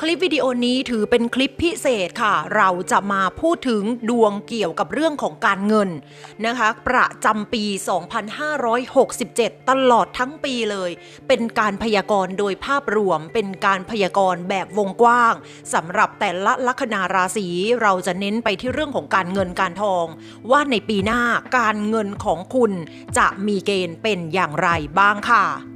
คลิปวิดีโอนี้ถือเป็นคลิปพิเศษค่ะ เราจะมาพูดถึงดวงเกี่ยวกับเรื่องของการเงินนะคะ ประจำปี 2567 ตลอดทั้งปีเลย เป็นการพยากรณ์โดยภาพรวม เป็นการพยากรณ์แบบวงกว้างสำหรับแต่ละลัคนาราศีเราจะเน้นไปที่เรื่องของการเงินการทอง ว่าในปีหน้าการเงินของคุณจะมีเกณฑ์เป็นอย่างไรบ้างค่ะ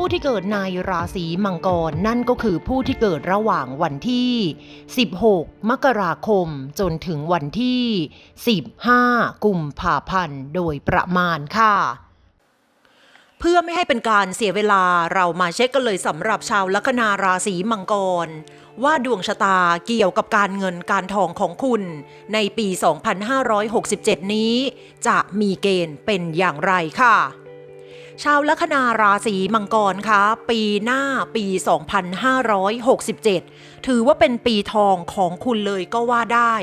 ผู้ที่เกิดในราศีมังกรนั่นก็คือผู้ที่เกิดระหว่างวันที่ 16 มกราคมจนถึงวันที่ 15 กุมภาพันธ์โดยประมาณค่ะเพื่อไม่ให้เป็นการเสียเวลาเรามาเช็คกันเลยสำหรับชาวลัคนาราศีมังกร ว่าดวงชะตาเกี่ยวกับการเงินการทองของคุณ ในปี 2567 นี้ จะมีเกณฑ์เป็นอย่างไรค่ะ ชาวลัคนาราศีมังกรคะปีหน้าปี 2567ถือว่าเป็นปีทองของคุณเลยก็ว่าได้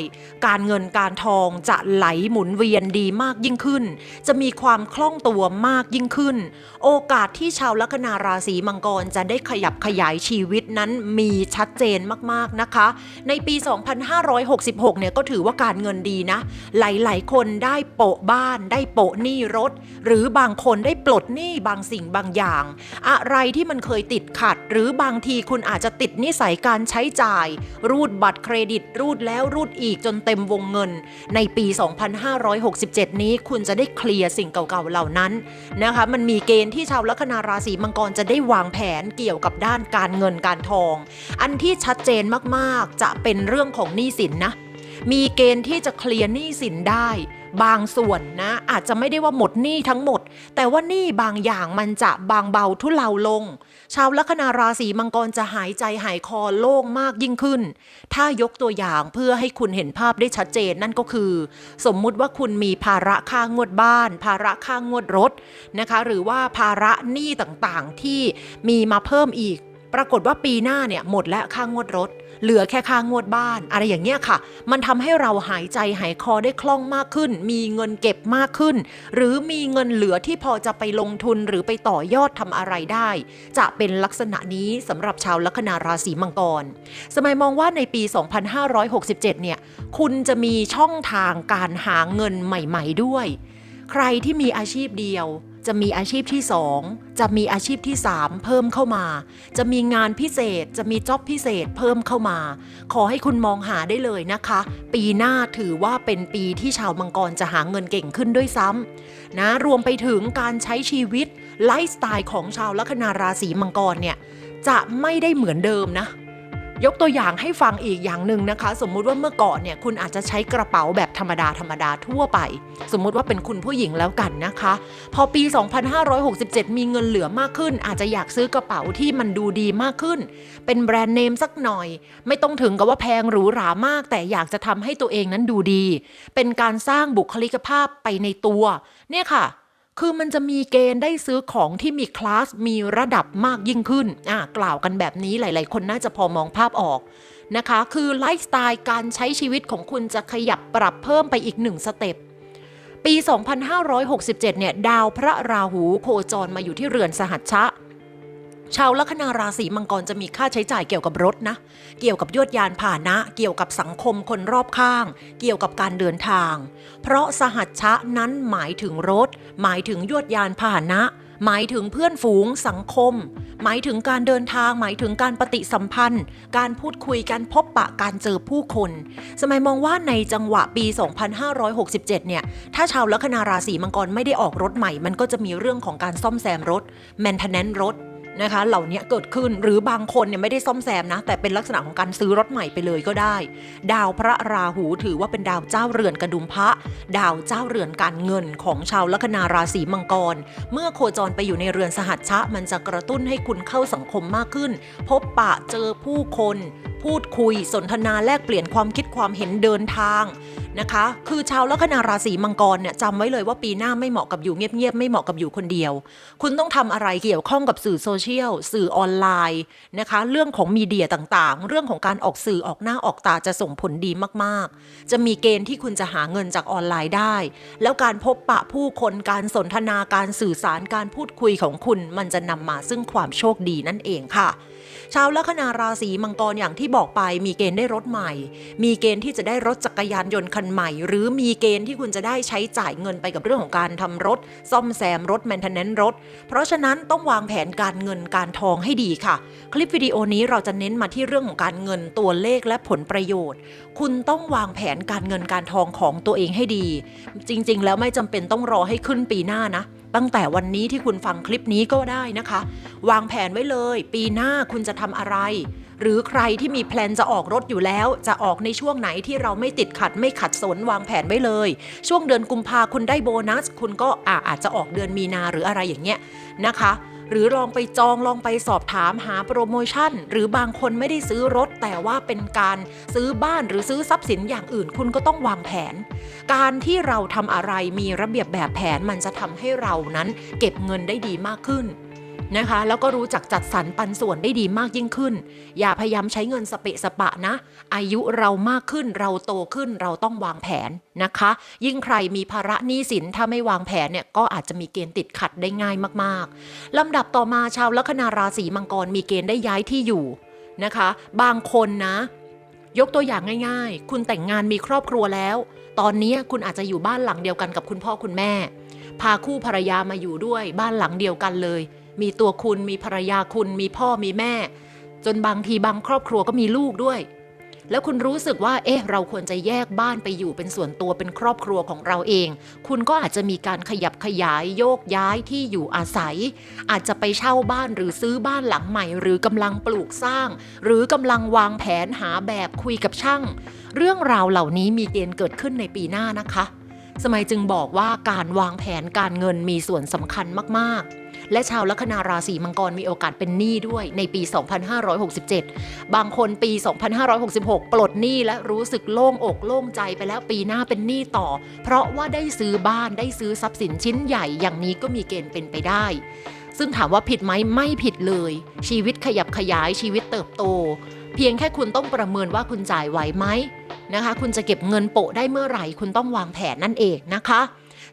การเงินการทองจะไหลหมุนเวียนดีมากยิ่งขึ้น จะมีความคล่องตัวมากยิ่งขึ้น โอกาสที่ชาวลัคนาราศีมังกรจะได้ขยับขยายชีวิตนั้นมีชัดเจนมากๆนะคะ ในปี 2566 เนี่ยก็ถือว่าการเงินดีนะ หลายๆ คนได้โปะบ้านได้โปะหนี้รถ หรือบางคนได้ปลดหนี้บางสิ่งบางอย่าง อะไรที่มันเคยติดขัด หรือบางทีคุณอาจจะติดนิสัยการใช้จ่าย รูดบัตรเครดิต รูดแล้วรูดอีกจนเต็มวงเงิน ในปี 2567 นี้คุณจะได้เคลียร์สิ่งเก่าๆเหล่านั้นนะคะมันมีเกณฑ์ที่ชาวลัคนาราศีมังกรจะได้วางแผนเกี่ยวกับด้านการเงินการทอง อันที่ชัดเจนมากๆจะเป็นเรื่องของหนี้สินนะมีเกณฑ์ที่จะเคลียร์หนี้สินได้ บางส่วนนะ อาจจะไม่ได้ว่าหมดหนี้ทั้งหมด แต่ว่าหนี้บางอย่างมันจะบางเบาทุเลาลง ชาวลัคนาราศีมังกรจะหายใจหายคอโล่งมากยิ่งขึ้น ถ้ายกตัวอย่างเพื่อให้คุณเห็นภาพได้ชัดเจนนั่นก็คือ สมมุติว่าคุณมีภาระค่างวดบ้าน ภาระค่างวดรถนะคะ หรือว่าภาระหนี้ต่างๆที่มีมาเพิ่มอีก ปรากฏว่าปีหน้าเนี่ยหมดแล้วค่างวดรถ เหลือแค่ค่างวดบ้าน อะไรอย่างเงี้ยค่ะ มันทำให้เราหายใจหายคอได้คล่องมากขึ้น มีเงินเก็บมากขึ้น หรือมีเงินเหลือที่พอจะไปลงทุนหรือไปต่อยอดทำอะไรได้ จะเป็นลักษณะนี้สำหรับชาวลัคนาราศีมังกร สมัยมองว่าในปี 2567 เนี่ย คุณจะมีช่องทางการหาเงินใหม่ ๆ ด้วย ใครที่มีอาชีพเดียว จะมีอาชีพที่ 2 จะมีอาชีพที่ 3 เพิ่มเข้ามา จะมีงานพิเศษ จะมีจ็อบพิเศษเพิ่มเข้ามา ขอให้คุณมองหาได้เลยนะคะ ปีหน้าถือว่าเป็นปีที่ชาวมังกรจะหาเงินเก่งขึ้นด้วยซ้ำนะรวมไปถึงการใช้ชีวิตไลฟ์สไตล์ของชาวลัคนาราศีมังกรเนี่ยจะไม่ได้เหมือนเดิมนะ ยกตัวอย่างให้ฟังอีกอย่างหนึ่งนะคะ สมมุติว่าเมื่อก่อนเนี่ยคุณอาจจะใช้กระเป๋าแบบธรรมดาธรรมดาทั่วไป สมมุติว่าเป็นคุณผู้หญิงแล้วกันนะคะ พอปี 2567 มีเงินเหลือมากขึ้น อาจจะอยากซื้อกระเป๋าที่มันดูดีมากขึ้น เป็นแบรนด์เนมสักหน่อย ไม่ต้องถึงกับว่าแพงหรูหรามาก แต่อยากจะทำให้ตัวเองนั้นดูดี เป็นการสร้างบุคลิกภาพไปในตัว เนี่ยค่ะ คือมันจะมีเกณฑ์ได้ซื้อของที่มีคลาสมีระดับมากยิ่งขึ้นอ่ากล่าวกันแบบนี้หลาย ๆ คนน่าจะพอมองภาพออกนะคะ คือไลฟ์สไตล์การใช้ชีวิตของคุณจะขยับปรับเพิ่มไปอีกหนึ่งสเต็ปปี 2567 เนี่ย ดาวพระราหูโคจรมาอยู่ที่เรือนสหัชชะ ชาวลัคนาราศีมังกรจะมีค่าใช้จ่ายเกี่ยวกับรถนะ เกี่ยวกับยวดยานพาหนะ เกี่ยวกับสังคมคนรอบข้าง เกี่ยวกับการเดินทาง เพราะสหัชชะนั้นหมายถึงรถ หมายถึงยวดยานพาหนะ หมายถึงเพื่อนฝูงสังคม หมายถึงการเดินทาง หมายถึงการปฏิสัมพันธ์ การพูดคุยการพบปะการเจอผู้คน สมัยมองว่าในจังหวะปี 2567 เนี่ย ถ้าชาวลัคนาราศีมังกรไม่ได้ออกรถใหม่ มันก็จะมีเรื่องของการซ่อมแซมรถ แมนเทนแนนรถ นะคะ เหล่านี้เกิดขึ้นหรือบางคนเนี่ยไม่ได้ซ่อมแซมนะ แต่เป็นลักษณะของการซื้อรถใหม่ไปเลยก็ได้ ดาวพระราหูถือว่าเป็นดาวเจ้าเรือนกระดุมพระ ดาวเจ้าเรือนการเงินของชาวลัคนาราศีมังกร เมื่อโคจรไปอยู่ในเรือนสหัชชะ มันจะกระตุ้นให้คุณเข้าสังคมมากขึ้น พบปะเจอผู้คน พูดคุย สนทนาแลกเปลี่ยนความคิดความเห็นเดินทางนะคะ คือชาวลัคนาราศีมังกรเนี่ยจำไว้เลยว่าปีหน้าไม่เหมาะกับอยู่เงียบๆไม่เหมาะกับอยู่คนเดียว คุณต้องทำอะไรเกี่ยวข้องกับสื่อโซเชียลสื่อออนไลน์นะคะ เรื่องของมีเดียต่างๆ เรื่องของการออกสื่อออกหน้าออกตาจะส่งผลดีมากๆ จะมีเกณฑ์ที่คุณจะหาเงินจากออนไลน์ได้ แล้วการพบปะผู้คนการสนทนาการสื่อสารการพูดคุยของคุณ มันจะนำมาซึ่งความโชคดีนั่นเองค่ะ ชาวลัคนาราศีมังกรอย่างที่บอกไป มีเกณฑ์ได้รถใหม่ มีเกณฑ์ที่จะได้รถจักรยานยนต์คันใหม่ หรือมีเกณฑ์ที่คุณจะได้ใช้จ่ายเงินไปกับเรื่องของการทำรถ ซ่อมแซมรถแมนเทนเนนรถ เพราะฉะนั้นต้องวางแผนการเงินการทองให้ดีค่ะ คลิปวิดีโอนี้เราจะเน้นมาที่เรื่องของการเงินตัวเลขและผลประโยชน์ คุณต้องวางแผนการเงินการทองของตัวเองให้ดี จริง ๆ แล้วไม่จำเป็นต้องรอให้ขึ้นปีหน้านะ ตั้งแต่วันนี้ที่คุณฟังคลิปนี้ก็ได้นะคะ วางแผนไว้เลย ปีหน้าคุณจะทำอะไร หรือใครที่มีแพลนจะออกรถอยู่แล้ว จะออกในช่วงไหนที่เราไม่ติดขัดไม่ขัดสนวางแผนไว้เลย ช่วงเดือนกุมภาคุณได้โบนัส คุณก็อาอาจจะออกเดือนมีนาหรืออะไรอย่างเงี้ยนะคะ หรือลองไปจองลองไปสอบถามหาโปรโมชั่น หรือบางคนไม่ได้ซื้อรถ แต่ว่าเป็นการซื้อบ้านหรือซื้อทรัพย์สินอย่างอื่นคุณก็ต้องวางแผน การที่เราทำอะไรมีระเบียบแบบแผนมันจะทำให้เรานั้นเก็บเงินได้ดีมากขึ้น นะคะ แล้วก็รู้จักจัดสรรปันส่วนได้ดีมากยิ่งขึ้น อย่าพยายามใช้เงินสเปะสปะนะ อายุเรามากขึ้นเราโตขึ้นเราต้องวางแผนนะคะ ยิ่งใครมีภาระหนี้สินถ้าไม่วางแผนเนี่ยก็อาจจะมีเกณฑ์ติดขัดได้ง่ายมากๆลำดับต่อมาชาวลัคนาราศีมังกรมีเกณฑ์ได้ย้ายที่อยู่นะคะ บางคนนะ ยกตัวอย่างง่ายๆ คุณแต่งงานมีครอบครัวแล้ว ตอนนี้คุณอาจจะอยู่บ้านหลังเดียวกันกับคุณพ่อคุณแม่ พาคู่ภรรยามาอยู่ด้วยบ้านหลังเดียวกันเลย มีตัวคุณมีภรรยาคุณ มีพ่อมีแม่ จนบางทีบางครอบครัวก็มีลูกด้วย แล้วคุณรู้สึกว่า เอ๊ะ เราควรจะแยกบ้านไปอยู่เป็นส่วนตัวเป็นครอบครัวของเราเอง คุณก็อาจจะมีการขยับขยายโยกย้ายที่อยู่อาศัย อาจจะไปเช่าบ้านหรือซื้อบ้านหลังใหม่ หรือกำลังปลูกสร้าง หรือกำลังวางแผนหาแบบคุยกับช่าง เรื่องราวเหล่านี้มีเกณฑ์เกิดขึ้นในปีหน้านะคะ สมัยจึงบอกว่าการวางแผนการเงินมีส่วนสำคัญมากๆ และชาวลัคนาราศีมังกรมีโอกาสเป็นหนี้ด้วยในปี 2567 บางคนปี 2566 ปลดหนี้และรู้สึกโล่งอกโล่งใจไปแล้วปีหน้าเป็นหนี้ต่อ เพราะว่าได้ซื้อบ้านได้ซื้อทรัพย์สินชิ้นใหญ่อย่างนี้ก็มีเกณฑ์เป็นไปได้ ซึ่งถามว่าผิดไหมไม่ผิดเลย ชีวิตขยับขยายชีวิตเติบโต เพียงแค่คุณต้องประเมินว่าคุณจ่ายไหวไหมนะคะ คุณจะเก็บเงินโปะได้เมื่อไหร่ คุณต้องวางแผนนั่นเองนะคะ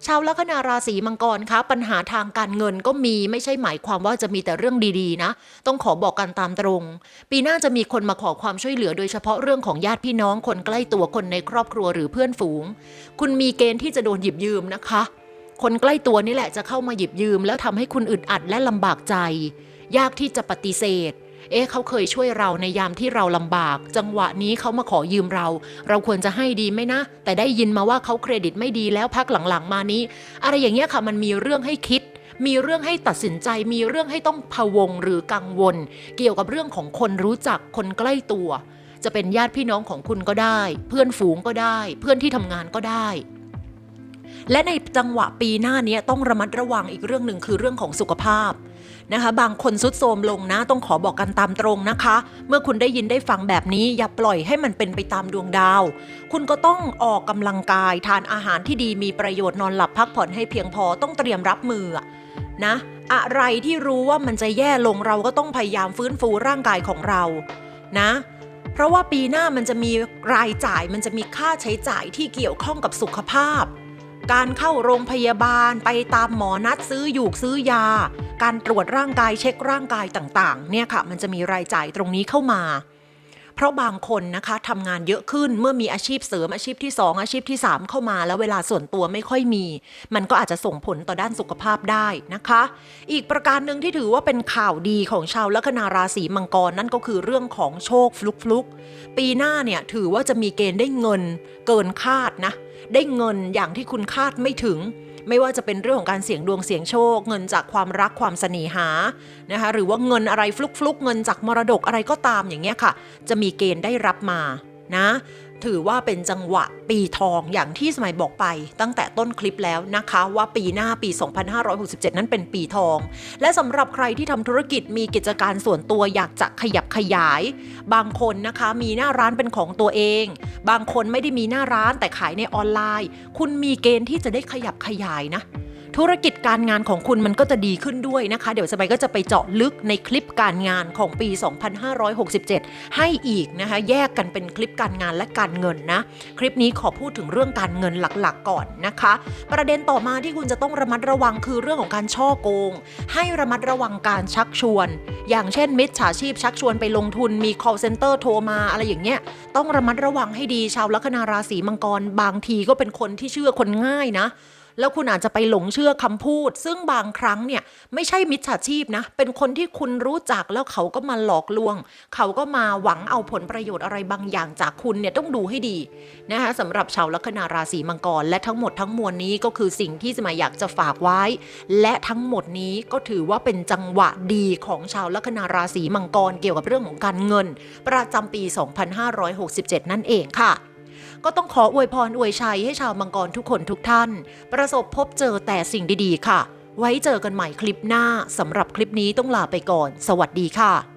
ชาวลัคนาราศีมังกรคะปัญหาทางการเงินก็มีไม่ใช่หมายความว่าจะมีแต่เรื่องดีๆนะ ต้องขอบอกกันตามตรง ปีหน้าจะมีคนมาขอความช่วยเหลือโดยเฉพาะเรื่องของญาติพี่น้องคนใกล้ตัวคนในครอบครัวหรือเพื่อนฝูง คุณมีเกณฑ์ที่จะโดนหยิบยืมนะคะ คนใกล้ตัวนี่แหละจะเข้ามาหยิบยืม แล้วทำให้คุณอึดอัดและลำบากใจ ยากที่จะปฏิเสธ เอ๊ะเขาเคยช่วยเราในยามที่เราลำบาก จังหวะนี้เขามาขอยืมเรา เราควรจะให้ดีไหมนะ แต่ได้ยินมาว่าเขาเครดิตไม่ดีแล้วพักหลังๆ มานี้ อะไรอย่างเงี้ยค่ะมันมีเรื่องให้คิดมีเรื่องให้ตัดสินใจมีเรื่องให้ต้องพะวงหรือกังวล เกี่ยวกับเรื่องของคนรู้จักคนใกล้ตัว จะเป็นญาติพี่น้องของคุณก็ได้ เพื่อนฝูงก็ได้ เพื่อนที่ทำงานก็ได้ และในจังหวะปีหน้านี้ต้องระมัดระวังอีกเรื่องหนึ่งคือเรื่องของสุขภาพ นะคะ บางคนสุดโทมลงนะ ต้องขอบอกกันตามตรงนะคะ เมื่อคุณได้ยินได้ฟังแบบนี้อย่าปล่อยให้มันเป็นไปตามดวงดาว คุณก็ต้องออกกำลังกาย ทานอาหารที่ดีมีประโยชน์นอนหลับพักผ่อนให้เพียงพอต้องเตรียมรับมือนะ อะไรที่รู้ว่ามันจะแย่ลงเราก็ต้องพยายามฟื้นฟูร่างกายของเรานะเพราะว่าปีหน้ามันจะมีรายจ่ายมันจะมีค่าใช้จ่ายที่เกี่ยวข้องกับสุขภาพ การเข้าโรงพยาบาลไปตามหมอนัดซื้อหยูกซื้อยา การตรวจร่างกายเช็คร่างกายต่างๆ เนี่ยค่ะ มันจะมีรายจ่ายตรงนี้เข้ามา เพราะบางคนนะคะทำงานเยอะขึ้นเมื่อมีอาชีพเสริมอาชีพที่ 2 อาชีพที่ 3 เข้ามา แล้วเวลาส่วนตัวไม่ค่อยมี มันก็อาจจะส่งผลต่อด้านสุขภาพได้นะคะ อีกประการหนึ่งที่ถือว่าเป็นข่าวดีของชาวลัคนาราศีมังกรนั่นก็คือเรื่องของโชคฟลุกฟลุกๆปีหน้าเนี่ยถือว่าจะมีเกณฑ์ได้เงินเกินคาดนะได้เงินอย่างที่คุณคาดไม่ถึง ไม่ว่าจะเป็นเรื่องของการเสี่ยงดวงเสี่ยงโชค เงินจากความรักความเสน่หานะคะหรือว่าเงินอะไรฟลุกฟลุกๆ เงินจากมรดกอะไรก็ตามอย่างเงี้ยค่ะ จะมีเกณฑ์ได้รับมานะ ถือว่าเป็นจังหวะปีทองอย่างที่สมัยบอกไป ตั้งแต่ต้นคลิปแล้วนะคะ ว่าปีหน้าปี 2567 นั้นเป็นปีทอง และสำหรับใครที่ทำธุรกิจมีกิจการส่วนตัวอยากจะขยับขยาย บางคนนะคะมีหน้าร้านเป็นของตัวเอง บางคนไม่ได้มีหน้าร้านแต่ขายในออนไลน์ คุณมีเกณฑ์ที่จะได้ขยับขยายนะ ธุรกิจการงานของคุณมันก็จะดีขึ้นด้วยนะคะ เดี๋ยวสบายก็จะไปเจาะลึกในคลิปการงานของปี 2567 ให้อีกนะคะ แยกกันเป็นคลิปการงานและการเงินนะ คลิปนี้ขอพูดถึงเรื่องการเงินหลักๆ ก่อนนะคะ ประเด็นต่อมาที่คุณจะต้องระมัดระวังคือเรื่องของการช่อโกง ให้ระมัดระวังการชักชวน อย่างเช่นมิจฉาชีพชักชวนไปลงทุนมี call center โทรมาอะไรอย่างเงี้ยต้องระมัดระวังให้ดีชาวลัคนาราศีมังกรบางทีก็เป็นคนที่เชื่อคนง่ายนะ แล้วคุณอาจจะไปหลงเชื่อคำพูด ซึ่งบางครั้งเนี่ยไม่ใช่มิจฉาชีพนะ เป็นคนที่คุณรู้จักแล้วเขาก็มาหลอกลวง เขาก็มาหวังเอาผลประโยชน์อะไรบางอย่างจากคุณเนี่ยต้องดูให้ดีนะคะสำหรับชาวลัคนาราศีมังกร และทั้งหมดทั้งมวลนี้ก็คือสิ่งที่จะมาอยากจะฝากไว้ และทั้งหมดนี้ก็ถือว่าเป็นจังหวะดีของชาวลัคนาราศีมังกร เกี่ยวกับเรื่องของการเงิน ประจำปี 2567 นั่นเองค่ะ ก็ต้องขออวยพรอวยชัยให้ชาวมังกรทุกคนทุกท่าน ประสบพบเจอแต่สิ่งดีๆ ค่ะ ไว้เจอกันใหม่คลิปหน้าสำหรับคลิปนี้ต้องลาไปก่อน สวัสดีค่ะ